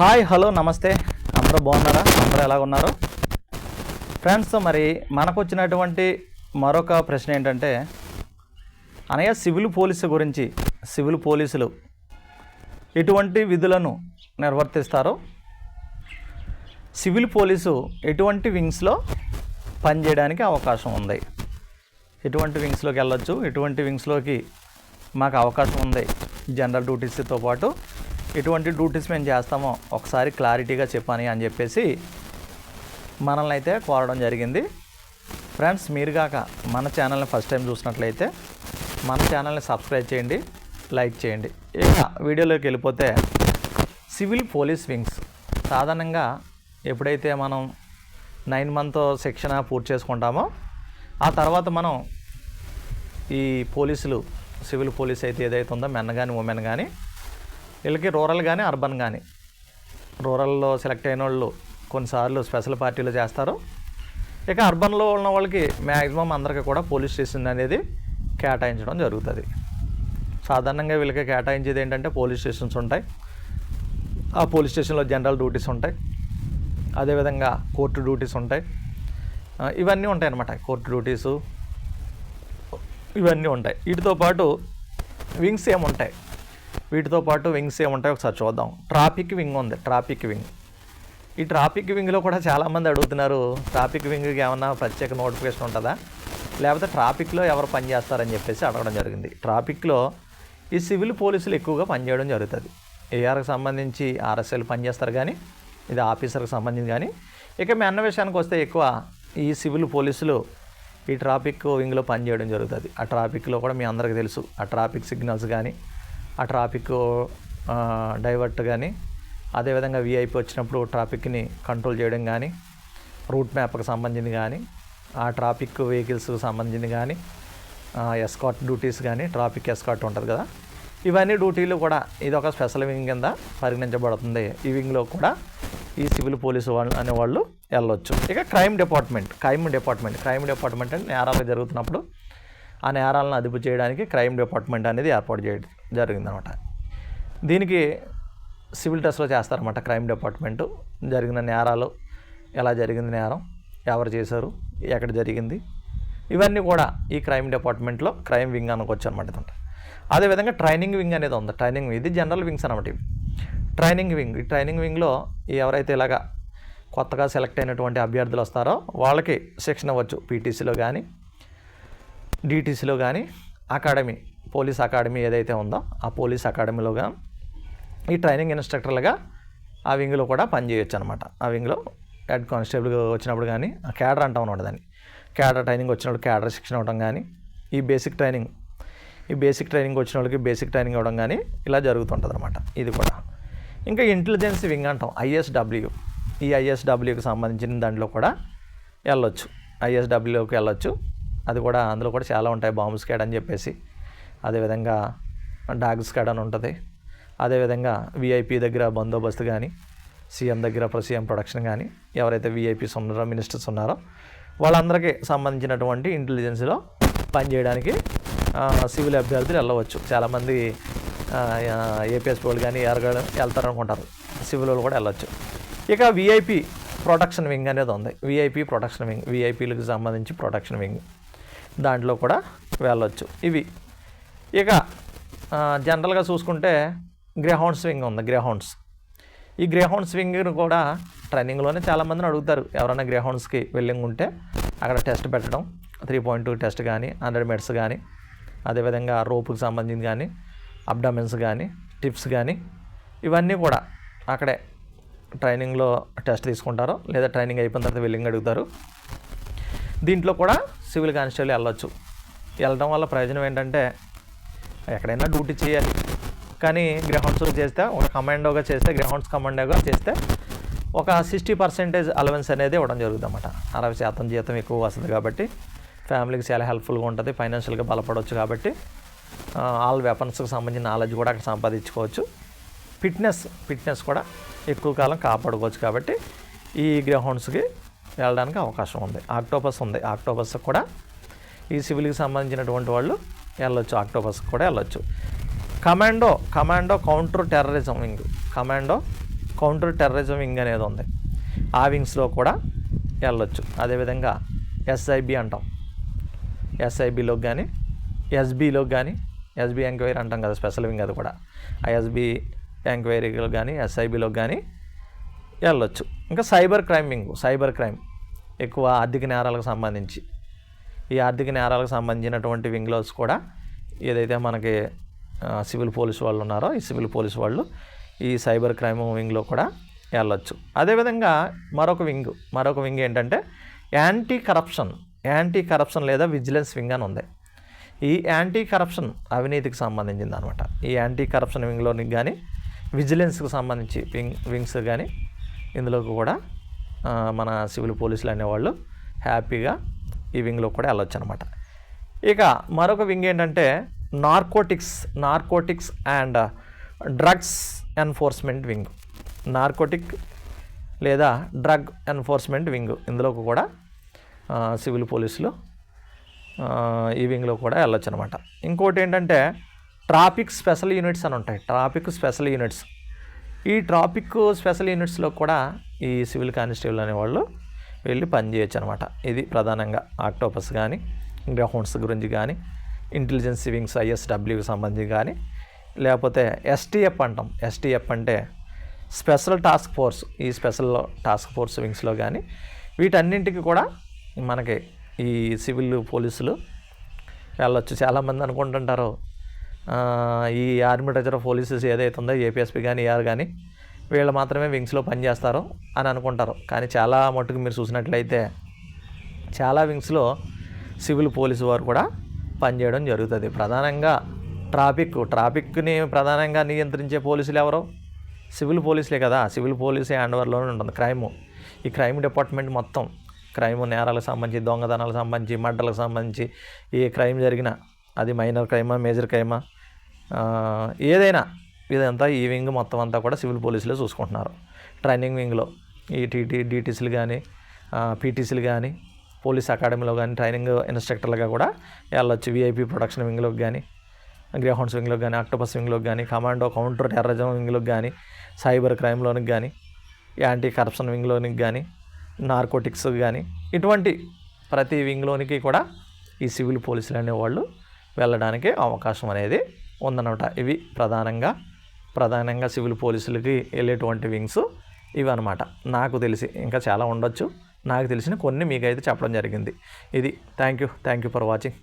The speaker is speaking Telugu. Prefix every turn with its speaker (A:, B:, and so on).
A: హాయ్ హలో నమస్తే. అందరూ బాగున్నారా? అందరూ ఎలా ఉన్నారు? ఫ్రెండ్స్ మరి మనకు వచ్చినటువంటి మరొక ప్రశ్న ఏంటంటే అనయ్య సివిల్ పోలీసు గురించి సివిల్ పోలీసులు ఎటువంటి విధులను నిర్వర్తిస్తారు? సివిల్ పోలీసు ఎటువంటి వింగ్స్లో పనిచేయడానికి అవకాశం ఉంది? ఎటువంటి వింగ్స్లోకి వెళ్ళొచ్చు? ఎటువంటి వింగ్స్లోకి మాకు అవకాశం ఉంది? జనరల్ డ్యూటీస్తో పాటు ఎటువంటి డ్యూటీస్ మేము చేస్తామో ఒకసారి క్లారిటీగా చెప్పని అని చెప్పేసి మనల్ని అయితే కోరడం జరిగింది. ఫ్రెండ్స్ మీరు కాక మన ఛానల్ని ఫస్ట్ టైం చూసినట్లయితే మన ఛానల్ని సబ్స్క్రైబ్ చేయండి లైక్ చేయండి. ఇక వీడియోలోకి వెళ్ళిపోతే సివిల్ పోలీస్ వింగ్స్ సాధారణంగా ఎప్పుడైతే మనం నైన్ మంత్ శిక్షణ పూర్తి చేసుకుంటామో ఆ తర్వాత మనం ఈ పోలీసులు సివిల్ పోలీస్ అయితే ఏదైతే ఉందో మెన్ కానీ ఉమెన్ కానీ వీళ్ళకి రూరల్ కానీ అర్బన్ కానీ రూరల్లో సెలెక్ట్ అయిన వాళ్ళు కొన్నిసార్లు స్పెషల్ పార్టీలు చేస్తారు. ఇక అర్బన్లో ఉన్న వాళ్ళకి మ్యాక్సిమం అందరికీ కూడా పోలీస్ స్టేషన్ అనేది కేటాయించడం జరుగుతుంది. సాధారణంగా వీళ్ళకి కేటాయించేది ఏంటంటే పోలీస్ స్టేషన్స్ ఉంటాయి. ఆ పోలీస్ స్టేషన్లో జనరల్ డ్యూటీస్ ఉంటాయి. అదేవిధంగా కోర్టు డ్యూటీస్ ఉంటాయి. ఇవన్నీ ఉంటాయి అన్నమాట కోర్టు డ్యూటీసు ఇవన్నీ ఉంటాయి. వీటితో పాటు వింగ్స్ ఏముంటాయి? వీటితో పాటు వింగ్స్ ఏముంటాయి ఒకసారి చూద్దాం. ట్రాఫిక్ వింగ్ ఉంది ట్రాఫిక్ వింగ్ ఈ ట్రాఫిక్ వింగ్లో కూడా చాలామంది అడుగుతున్నారు ట్రాఫిక్ వింగ్కి ఏమన్నా ప్రత్యేక నోటిఫికేషన్ ఉంటుందా? లేకపోతే ట్రాఫిక్లో ఎవరు పనిచేస్తారని చెప్పేసి అడగడం జరిగింది. ట్రాఫిక్లో ఈ సివిల్ పోలీసులు ఎక్కువగా పనిచేయడం జరుగుతుంది. ఏఆర్కి సంబంధించి ఆర్ఎస్ఎల్ పనిచేస్తారు కానీ ఇది ఆఫీసర్కి సంబంధించి కానీ ఇక మీ అన్న విషయానికి వస్తే ఎక్కువ ఈ సివిల్ పోలీసులు ఈ ట్రాఫిక్ వింగ్లో పనిచేయడం జరుగుతుంది. ఆ ట్రాఫిక్లో కూడా మీ అందరికీ తెలుసు. ఆ ట్రాఫిక్ సిగ్నల్స్ కానీ ఆ ట్రాఫిక్ డైవర్ట్ కానీ అదేవిధంగా విఐపి వచ్చినప్పుడు ట్రాఫిక్ని కంట్రోల్ చేయడం కానీ రూట్ మ్యాప్కి సంబంధించింది కానీ ఆ ట్రాఫిక్ వెహికల్స్కి సంబంధించింది కానీ ఎస్కాట్ డ్యూటీస్ కానీ ట్రాఫిక్ ఎస్కాట్ ఉంటుంది కదా. ఇవన్నీ డ్యూటీలు కూడా ఇది ఒక స్పెషల్ వింగ్ కింద పరిగణించబడుతుంది. ఈ వింగ్లో కూడా ఈ సివిల్ పోలీసు వాళ్ళు అనేవాళ్ళు వెళ్ళొచ్చు ఇక crime department crime department crime department అంటే నేరాలు జరుగుతున్నప్పుడు ఆ నేరాలను అదుపు చేయడానికి క్రైమ్ డిపార్ట్మెంట్ అనేది ఏర్పాటు చేయడం జరిగిందనమాట. దీనికి సివిల్ టెస్ట్లో చేస్తారన్నమాట క్రైమ్ డిపార్ట్మెంటు. జరిగిన నేరాలు ఎలా జరిగింది నేరం ఎవరు చేశారు ఎక్కడ జరిగింది ఇవన్నీ కూడా ఈ క్రైమ్ డిపార్ట్మెంట్లో క్రైమ్ వింగ్ అనుకోవచ్చు అనమాట ఇదంతా. అదేవిధంగా ట్రైనింగ్ వింగ్ అనేది ఉంది. ట్రైనింగ్ ఇది జనరల్ వింగ్స్ అనమాట ఇవి. ట్రైనింగ్ వింగ్ ఈ ట్రైనింగ్ వింగ్లో ఎవరైతే ఇలాగా కొత్తగా సెలెక్ట్ అయినటువంటి అభ్యర్థులు వస్తారో వాళ్ళకి శిక్షణ ఇవ్వచ్చు. పీటీసీలో కానీ డిటీసీలో కానీ అకాడమీ పోలీస్ అకాడమీ ఏదైతే ఉందో ఆ పోలీస్ అకాడమీలోగా ఈ ట్రైనింగ్ ఇన్స్ట్రక్టర్లుగా ఆ వింగ్లో కూడా పనిచేయొచ్చు అనమాట ఆ వింగ్లో హెడ్ కానిస్టేబుల్ వచ్చినప్పుడు కానీ ఆ క్యాడర్ అంటాం అనమాట దాన్ని. క్యాడర్ ట్రైనింగ్ వచ్చినప్పుడు క్యాడర్ శిక్షణ ఇవ్వడం కానీ ఈ బేసిక్ ట్రైనింగ్ ఈ బేసిక్ ట్రైనింగ్ వచ్చిన వాళ్ళకి బేసిక్ ట్రైనింగ్ ఇవ్వడం కానీ ఇలా జరుగుతుంటుంది అనమాట ఇది కూడా. ఇంకా ఇంటెలిజెన్స్ వింగ్ అంటాం ఐఎస్డబ్ల్యూ. ఈ ఐఎస్డబ్ల్యూకి సంబంధించిన దాంట్లో కూడా వెళ్ళొచ్చు ఐఎస్డబ్ల్యూకి వెళ్ళొచ్చు అది కూడా అందులో కూడా చాలా ఉంటాయి బాంబు స్కాడ్ అని చెప్పేసి. అదేవిధంగా డాగ్స్ స్కాడ్ అని ఉంటుంది. అదేవిధంగా విఐపి దగ్గర బందోబస్తు కానీ సీఎం దగ్గర సీఎం ప్రొడక్షన్ కానీ ఎవరైతే విఐపీస్ ఉన్నారో మినిస్టర్స్ ఉన్నారో వాళ్ళందరికీ సంబంధించినటువంటి ఇంటెలిజెన్స్లో పనిచేయడానికి సివిల్ అభ్యర్థులు వెళ్ళవచ్చు. చాలామంది ఏపీఎస్ వాళ్ళు కానీ ఎవరు వెళ్తారనుకుంటారు. సివిల్ వాళ్ళు కూడా వెళ్ళొచ్చు. ఇక విఐపి ప్రొటెక్షన్ వింగ్ అనేది ఉంది. విఐపి ప్రొటెక్షన్ వింగ్ విఐపీలకు సంబంధించి ప్రొటెక్షన్ వింగ్ దాంట్లో కూడా వెళ్ళొచ్చు. ఇవి ఇక జనరల్గా చూసుకుంటే గ్రేహౌండ్ స్వింగ్ ఉంది గ్రేహౌండ్స్ ఈ గ్రేహౌండ్ స్వింగ్ను కూడా ట్రైనింగ్లోనే చాలామందిని అడుగుతారు. ఎవరైనా గ్రేహౌండ్స్కి వెళ్ళింగ్ ఉంటే అక్కడ టెస్ట్ పెట్టడం త్రీ పాయింట్ టూ టెస్ట్ కానీ హండ్రెడ్ మెట్స్ కానీ అదేవిధంగా రోపుకి సంబంధించి కానీ అబ్డామెన్స్ కానీ టిప్స్ కానీ ఇవన్నీ కూడా అక్కడే ట్రైనింగ్లో టెస్ట్ తీసుకుంటారు. లేదా ట్రైనింగ్ అయిపోయిన తర్వాత వెళ్ళింగ్ అడుగుతారు. దీంట్లో కూడా సివిల్ కానిస్టేబుల్ వెళ్ళొచ్చు. వెళ్ళడం వల్ల ప్రయోజనం ఏంటంటే ఎక్కడైనా డ్యూటీ చేయాలి. కానీ గ్రౌండ్స్ చేస్తే ఒక కమాండోగా చేస్తే గ్రౌండ్స్ కమాండోగా చేస్తే ఒక సిక్స్టీ పర్సెంటేజ్ అలవెన్స్ అనేది ఇవ్వడం జరుగుతుంది అరవై శాతం జీతం ఎక్కువ వస్తుంది కాబట్టి ఫ్యామిలీకి చాలా హెల్ప్ఫుల్గా ఉంటుంది ఫైనాన్షియల్గా బలపడవచ్చు కాబట్టి ఆల్ వెపన్స్కి సంబంధించిన నాలెడ్జ్ కూడా అక్కడ సంపాదించుకోవచ్చు. ఫిట్నెస్ ఫిట్నెస్ కూడా ఎక్కువ కాలం కాపాడుకోవచ్చు కాబట్టి ఈ గ్రౌండ్స్కి వెళ్ళడానికి అవకాశం ఉంది. ఆక్టోపస్ ఉంది. ఆక్టోపస్ కూడా ఈ సివిల్కి సంబంధించినటువంటి వాళ్ళు వెళ్ళొచ్చు ఆక్టోపస్ కూడా వెళ్ళొచ్చు. Commando commando counter terrorism wing commando counter terrorism wing అనేది ఉంది. ఆ వింగ్స్లో కూడా వెళ్ళొచ్చు. అదేవిధంగా ఎస్ఐబి అంటాం. ఎస్ఐబిలోకి కానీ ఎస్బీలోకి కానీ ఎస్బీ ఎంక్వైరీ అంటాం కదా స్పెషల్ వింగ్ అది కూడా. ఆ ఎస్బీ ఎంక్వైరీలో కానీ ఎస్ఐబిలోకి కానీ వెళ్ళొచ్చు. ఇంకా cyber crime wing cyber crime ఎక్కువ ఆర్థిక నేరాలకు సంబంధించి. ఈ ఆర్థిక నేరాలకు సంబంధించినటువంటి వింగ్లోస్ కూడా ఏదైతే మనకి సివిల్ పోలీస్ వాళ్ళు ఉన్నారో ఈ సివిల్ పోలీస్ వాళ్ళు ఈ సైబర్ క్రైమ్ వింగ్లో కూడా వెళ్ళొచ్చు అదేవిధంగా మరొక వింగ్ మరొక వింగ్ ఏంటంటే యాంటీ కరప్షన్ యాంటీ కరప్షన్ లేదా విజిలెన్స్ వింగ్ అని ఉంది. ఈ యాంటీ కరప్షన్ అవినీతికి సంబంధించింది అనమాట ఈ యాంటీ కరప్షన్ వింగ్లోనికి కానీ విజిలెన్స్కి సంబంధించి వింగ్ వింగ్స్ కానీ ఇందులోకి కూడా మన సివిల్ పోలీసులు అనేవాళ్ళు హ్యాపీగా ఈ వింగ్లో కూడా వెళ్ళొచ్చు అనమాట ఇక మరొక వింగ్ ఏంటంటే narcotics narcotics and drugs enforcement wing. Narcotic లేదా డ్రగ్ ఎన్ఫోర్స్మెంట్ వింగ్ ఇందులోకి కూడా సివిల్ పోలీసులు ఈ వింగ్లో కూడా వెళ్ళొచ్చు అనమాట ఇంకోటి ఏంటంటే ట్రాఫిక్ స్పెషల్ యూనిట్స్ అని ఉంటాయి. Traffic special units. ఈ ట్రాఫిక్ స్పెషల్ యూనిట్స్లో కూడా ఈ సివిల్ కానిస్టేబుల్ అనేవాళ్ళు వెళ్ళి పనిచేయచ్చు అనమాట ఇది ప్రధానంగా ఆక్టోపస్ కానీ గ్రౌండ్స్ గురించి కానీ ఇంటెలిజెన్స్ వింగ్స్ ఐఎస్డబ్ల్యూకి సంబంధించి కానీ లేకపోతే ఎస్టీఎఫ్ అంటాం. ఎస్టీఎఫ్ అంటే స్పెషల్ టాస్క్ ఫోర్స్. ఈ స్పెషల్ టాస్క్ ఫోర్స్ వింగ్స్లో కానీ వీటన్నింటికి కూడా మనకి ఈ సివిల్ పోలీసులు వెళ్ళొచ్చు. చాలామంది అనుకుంటుంటారు ఈ ఆర్మీ రిజర్వ్ పోలీసెస్ ఏదైతే ఉందో ఏపీఎస్పీ కానీ ఏఆర్ కానీ వీళ్ళు మాత్రమే వింగ్స్లో పనిచేస్తారు అని అనుకుంటారు. కానీ చాలా మట్టుకు మీరు చూసినట్లయితే చాలా వింగ్స్లో సివిల్ పోలీసు వారు కూడా పనిచేయడం జరుగుతుంది. ప్రధానంగా ట్రాఫిక్ ట్రాఫిక్ని ప్రధానంగా నియంత్రించే పోలీసులు ఎవరు? సివిల్ పోలీసులే కదా. సివిల్ పోలీసే హ్యాండ్ఓవర్లోనే ఉంటుంది క్రైమ్. ఈ క్రైమ్ డిపార్ట్మెంట్ మొత్తం క్రైమ్ నేరాలకు సంబంధించి దొంగతనాలకు సంబంధించి మడ్డలకు సంబంధించి ఏ క్రైమ్ జరిగినా అది మైనర్ క్రైమా మేజర్ క్రైమా? ఏదైనా ఇదంతా ఈ వింగ్ మొత్తం అంతా కూడా సివిల్ పోలీసులే చూసుకుంటున్నారు. ట్రైనింగ్ వింగ్లో ఈ టీటీ డీటీసీలు కానీ పీటీసీలు కానీ పోలీస్ అకాడమీలో కానీ ట్రైనింగ్ ఇన్స్ట్రక్టర్లుగా కూడా వెళ్ళొచ్చు. విఐపి ప్రొడక్షన్ వింగ్లోకి కానీ గ్రేహౌండ్స్ వింగ్లోకి కానీ ఆక్టోపస్ వింగ్లోకి కానీ కమాండో కౌంటర్ టెర్రరిజం వింగ్లోకి కానీ సైబర్ క్రైమ్లోనికి కానీ యాంటీ కరప్షన్ వింగ్లోనికి కానీ నార్కోటిక్స్ కానీ ఇటువంటి ప్రతి వింగ్లోనికి కూడా ఈ సివిల్ పోలీసులు అనేవాళ్ళు వెళ్ళడానికి అవకాశం అనేది ఉందన్నమాట. ఇవి ప్రధానంగా ప్రధానంగా సివిల్ పోలీసులకి వెళ్ళేటువంటి వింగ్స్ ఇవి అనమాట నాకు తెలిసి ఇంకా చాలా ఉండొచ్చు. నాకు తెలిసిన కొన్ని మీకైతే చెప్పడం జరిగింది. ఇది thank you thank you for watching.